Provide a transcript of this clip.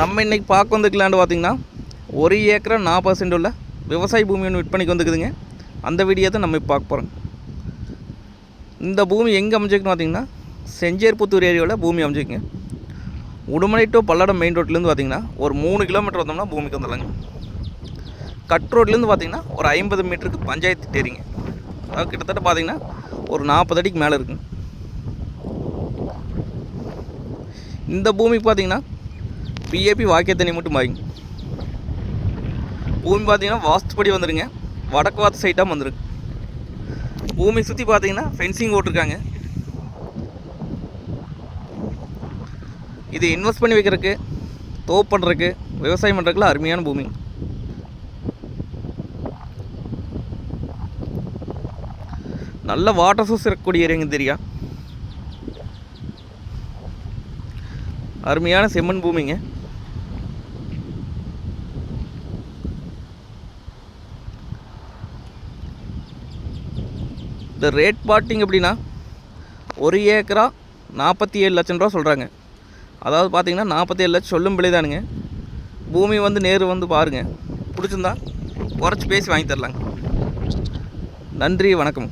நம்ம இன்றைக்கி பார்க்க வந்துக்கலான்னு பார்த்தீங்கன்னா ஒரு ஏக்கரை நாற்பது சென்ட் உள்ள விவசாய பூமி ஒன்று விற்பனைக்கு வந்துக்குதுங்க அந்த வீடியோ தான் நம்ம பார்க்க போகிறோம் இந்த பூமி எங்கே அமைஞ்சிருக்குன்னு பார்த்தீங்கன்னா செஞ்சேர்புத்தூர் ஏரியாவில் பூமி அமைஞ்சிருக்குங்க. உடுமலை டு பல்லடம் மெயின் ரோட்லேருந்து பார்த்தீங்கன்னா ஒரு மூணு கிலோமீட்டர் வந்தோம்னா பூமிக்கு வந்துடலாங்க. கட் ரோட்லேருந்து பார்த்தீங்கன்னா ஒரு ஐம்பது மீட்டருக்கு பஞ்சாயத்து டேரிங்க அதாவது கிட்டத்தட்ட பார்த்தீங்கன்னா ஒரு நாற்பது அடிக்கு மேலே இருக்குங்க. இந்த பூமிக்கு பார்த்தீங்கன்னா பிஏபி வாக்கிய தண்ணி மட்டும் பாருங்க. பூமி பார்த்தீங்கன்னா வாஸ்துப்படி வந்துருங்க வடக்கு வாத்து சைட்டாக வந்துருக்கு. பூமி சுற்றி பார்த்தீங்கன்னா ஃபென்சிங் போட்டிருக்காங்க. இது இன்வெஸ்ட் பண்ணி வைக்கிறதுக்கு தோப் பண்ணுறதுக்கு விவசாயம் பண்ணுறதுக்குலாம் அருமையான பூமி. நல்ல வாட்டர் சோர்ஸ் இருக்கக்கூடிய ஏரியாங்க தெரியா அருமையான செம்மண் பூமிங்க. இந்த ரேட் பார்ட்டிங் அப்படின்னா ஒரு ஏக்கரா நாற்பத்தி ஏழு லட்சம் ரூபா சொல்கிறாங்க அதாவது பார்த்தீங்கன்னா நாற்பத்தி ஏழு லட்சம் சொல்லும் விலைதானுங்க. பூமி வந்து நேரு வந்து பாருங்கள் பிடிச்சிருந்தா குறைச்சி பேசி வாங்கி தரலாங்க. நன்றி வணக்கம்.